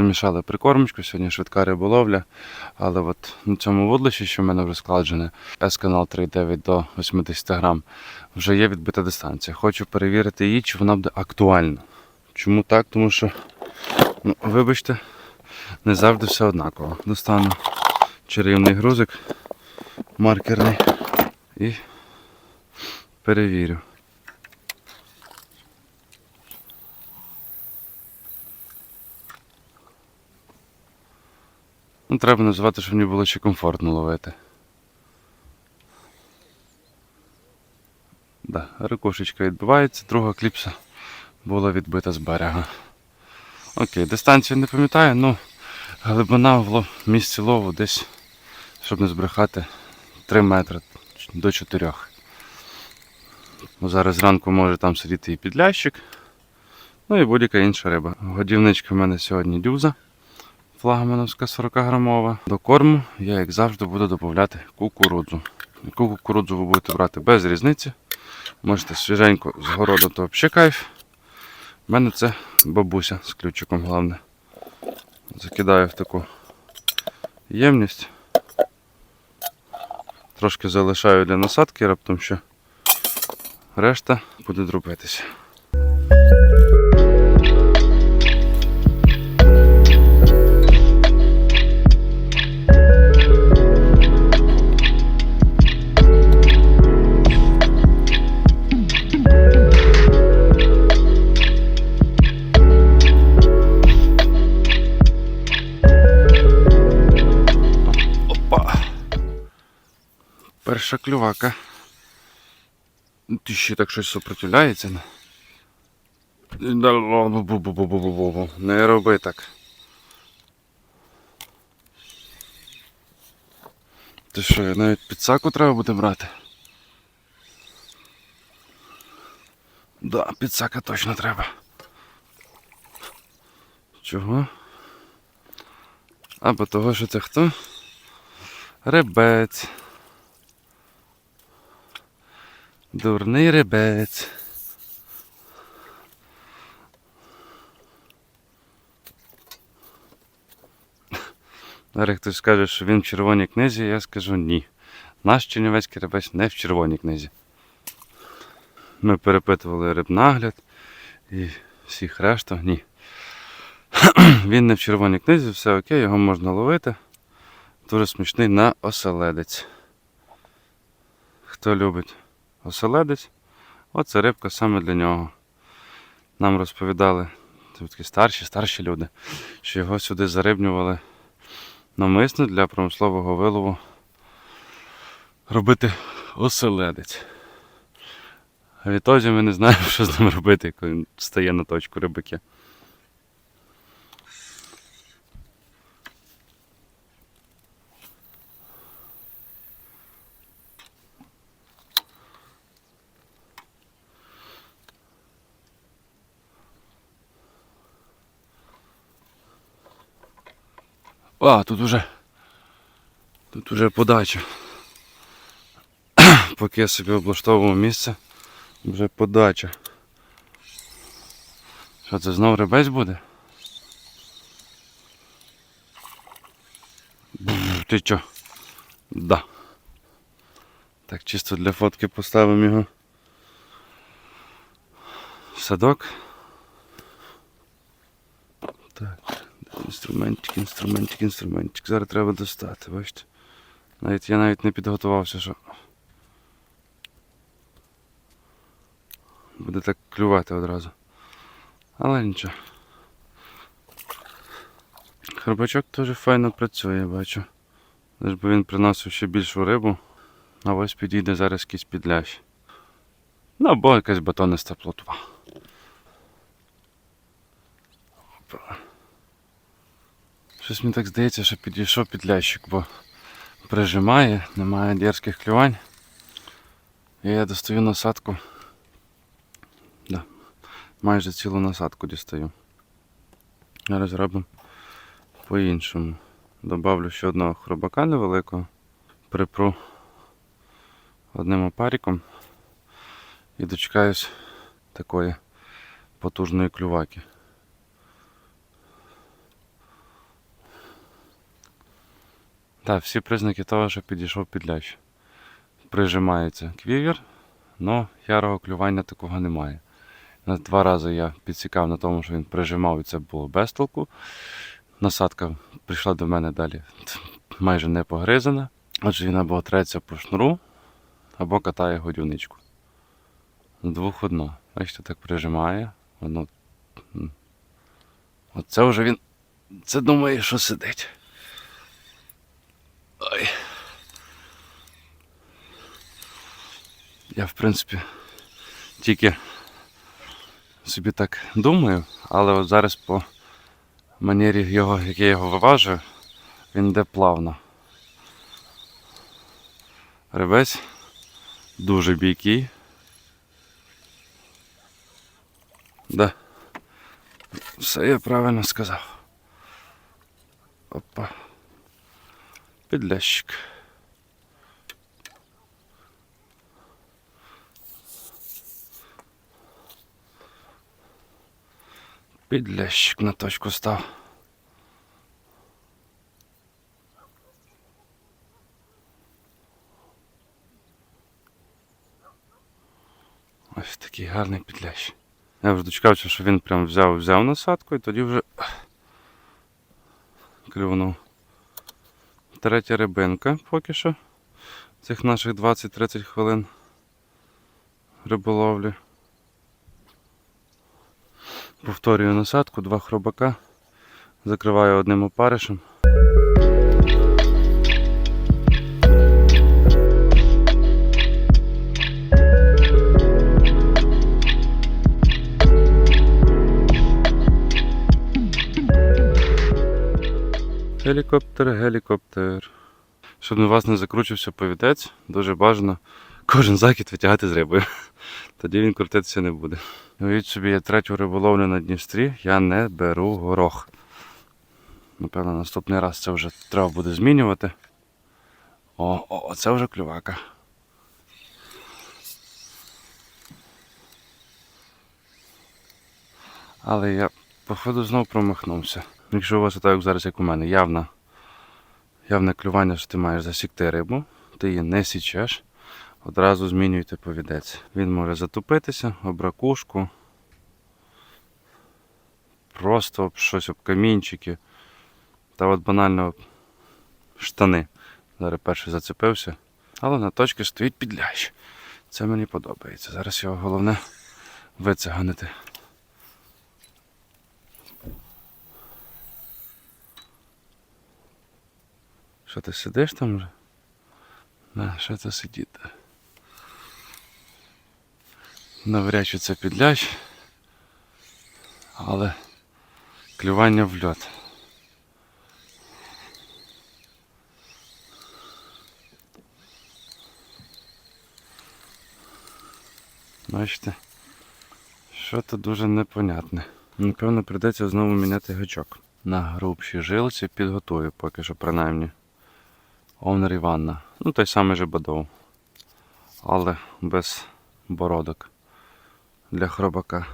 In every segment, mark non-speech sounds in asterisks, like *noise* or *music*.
замішали прикормочку, сьогодні швидка риболовля. Але от на цьому вудлищі, що в мене вже складжене, S-канал 3,9 до 80 грам, вже є відбита дистанція. Хочу перевірити її, чи вона буде актуальна. Чому так? Тому що, ну, вибачте, не завжди все однаково. Достану чарівний грузик маркерний і перевірю. Ну, треба називати, щоб мені було ще комфортно ловити. Да, рикошечка відбивається, друга кліпса була відбита з берега. Окей, дистанцію не пам'ятаю, ну глибина в місці лову десь, щоб не збрехати, 3 метри до 4. Бо Зараз зранку може там сидіти і підлящик, ну і будь-яка інша риба. Годівничка в мене сьогодні дюза флагмановська 40 грамова. До корму я, як завжди, буду додати кукурудзу. Яку кукурудзу ви будете брати без різниці. Можете свіженько з городу, то взагалі кайф. У мене це бабуся з ключиком головне. Закидаю в таку ємність. Трошки залишаю для насадки, раптом що решта буде дробитися. Перша клювака. Ну, Ти ще так щось супротивляється. бу-бу-бу-бу-бу-бу. Не роби так. Ти що, навіть підсаку треба буде брати? Да, підсака точно треба. Чого? Або того, що це хто? Ребець. Дурний ребець. Зараз хтось скаже, що він в червоній книзі, я скажу ні. Наш чернівецький ребець не в червоній книзі. Ми перепитували рибнагляд і всіх решта ні. *clears throat* Він не в червоній книзі, все окей, його можна ловити. Дуже смішний на оселедець. Хто любить оселедець, оце рибка саме для нього. Нам розповідали такі старші, старші люди, що його сюди зарибнювали навмисно для промислового вилову робити оселедець. А відтоді ми не знаємо, *laughs* що з ним робити, коли він стає на точку рибаки. А, тут уже. Тут уже подача. *clears throat* Поки я собі облаштовував місце, вже подача. Що це знов рибець буде? Бф, Ти чо? Да. Так, чисто для фотки поставимо його. Садок. Так. Інструментик, інструментик, інструментик. Зараз треба достати, бачите. Навіть я навіть не підготувався, що буде так клювати одразу. Але нічого. Хробачок теж файно працює, бачу. Лиш би він приносив ще більшу рибу. А ось підійде зараз якийсь підлящ. Ну або якась батониста плотва. Щось мені так здається, що підійшов підлящик, бо прижимає, немає дерзких клювань. І я достаю насадку. Да. Майже цілу насадку дістаю. Зараз робимо по-іншому. Добавлю ще одного хробака невеликого, припру одним опариком і дочекаюсь такої потужної клюваки. Так, всі признаки того, що підійшов підлящ. Прижимається квівер, але ярого клювання такого немає. На два рази я підсікав на тому, що він прижимав і це було без толку. Насадка прийшла до мене далі *tsk* майже не погризана. Отже, він або треться по шнуру, або катає годівничку. Двох одно. Бачите, так прижимає. Воно... Оце вже він. Це думає, що сидить. Ой. Я, в принципі, тільки собі так думаю, але от зараз по манері його, як я його виважую, він йде плавно. Ребець дуже бійкий. Да. Все я правильно сказав. Опа. Підлящик. Підлящик на точку став. Ось такий гарний підлящ. Я вже дочекався, що він прям взяв, взяв насадку і тоді вже клюнув. Третя рибинка поки що. Цих наших 20-30 хвилин риболовлі. Повторюю насадку, два хробака. Закриваю одним опаришем. Гелікоптер, гелікоптер. Щоб на вас не закручився повідець, дуже бажано кожен закид витягати з рибою. *laughs* Тоді він крутитися не буде. Уявіть собі, я третю риболовлю на Дністрі, я не беру горох. Напевно, наступний раз це вже треба буде змінювати. О, о, це вже клювака. Але я, походу, знов промахнувся. Якщо у вас так, зараз, як у мене, явна, явне клювання, що ти маєш засікти рибу, ти її не січеш, одразу змінюйте повідець. Він може затупитися об ракушку, просто об щось об камінчики. Та от банально штани. Зараз перший зацепився. Але на точці стоїть підлящ. Це мені подобається. Зараз його головне вицеганити. Що ти сидиш там вже? На, що це сидіти? Навряд чи це підлящ, але клювання в льот. Бачите, що то дуже непонятне. Напевно, прийдеться знову міняти гачок. На грубшій жилці підготую поки що принаймні. Овнер Іванна. Ну той самий же Бадов. Але без бородок для хробака.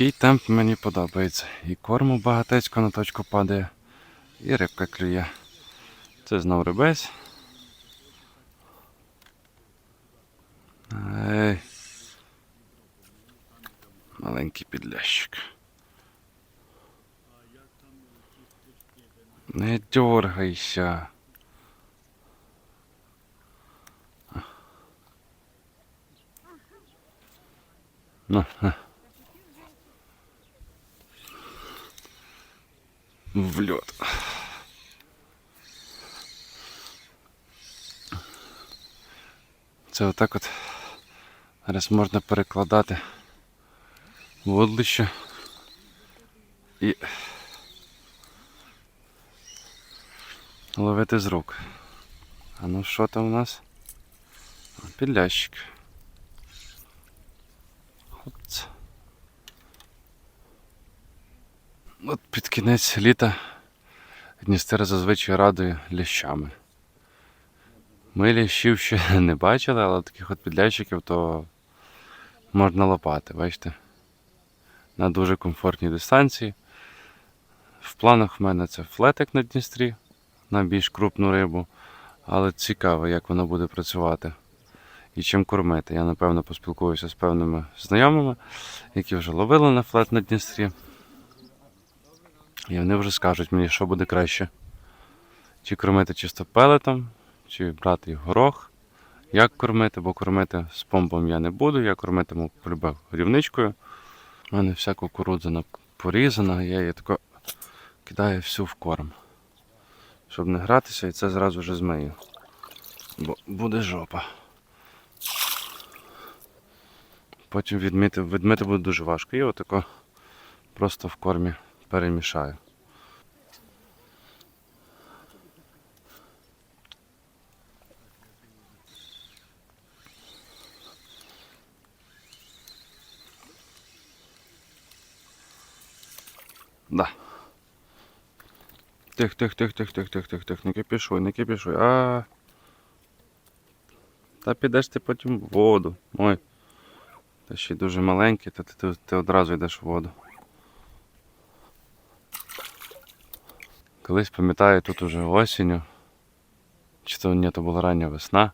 Такий темп мені подобається. І корму багатецько на точку падає, і рибка клює. Це знов рибець. Ей. Маленький підлящик. Не дергайся. Ну, Це отак от зараз можна перекладати водлище і ловити з рук. А ну що там у нас? Підлящик. От під кінець літа. Дністер зазвичай радує лящами. Ми лящів ще *laughs* не бачили, але таких от підлящиків то можна лопати, бачите? На дуже комфортній дистанції. В планах в мене це флетик на Дністрі на більш крупну рибу, але цікаво, як воно буде працювати і чим кормити. Я напевно поспілкуюся з певними знайомими, які вже ловили на флет на Дністрі. І вони вже скажуть мені, що буде краще. Чи кормити чисто пелетом, чи брати горох. Як кормити, бо кормити з помпом я не буду, я кормитиму полюбив рівничкою. У мене вся кукурудзина порізана, я її тако кидаю всю в корм. Щоб не гратися, і це зразу вже змию. Бо буде жопа. Потім відмити, відмити буде дуже важко. І отако просто в кормі перемішаю. Да. Тих, тих, тих, тих, тих, тих, тих, тих, не кипішуй, не кипішуй. А. Та підеш ти потім в воду. Ой. Ти ще дуже маленький, то ти, ти, ти одразу йдеш в воду. Колись пам'ятаю, тут уже осінню. Чи то ні, то була рання весна.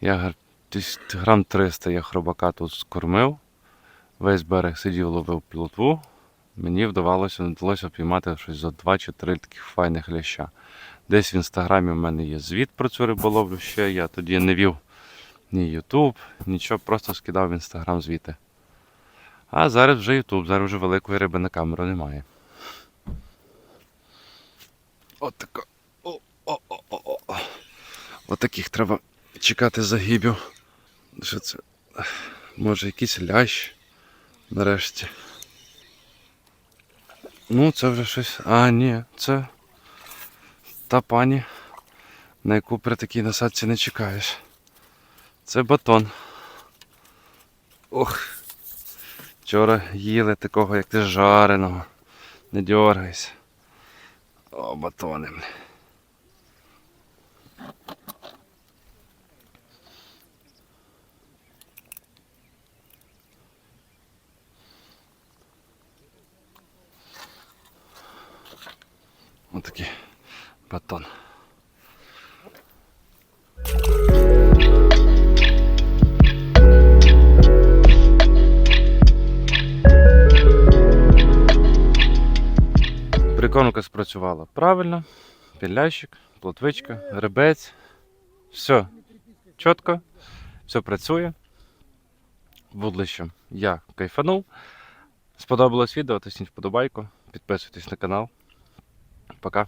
Я десь грам 300 я хробака тут скормив. Весь берег сидів, ловив плотву. Мені вдавалося, вдалося піймати щось за два чи три таких файних ляща. Десь в інстаграмі в мене є звіт про цю риболовлю ще. Я тоді не вів ні Ютуб, нічого, просто скидав в інстаграм звіти. А зараз вже Ютуб, зараз вже великої риби на камеру немає. От тако. О, о, о, о, о. От таких треба чекати загибів. Що це? Може якийсь лящ нарешті. Ну, це вже щось. А, ні, це та пані, на яку при такій насадці не чекаєш. Це батон. Ох. Вчора їли такого, як ти жареного. Не дергайся. О, батони. бля. Отакий батон. Прикормка спрацювала правильно. Пілящик, плотвичка, гребець. Все чітко, все працює. Вудлищем я кайфанув. Сподобалось відео, тисніть вподобайку, підписуйтесь на канал. Пока.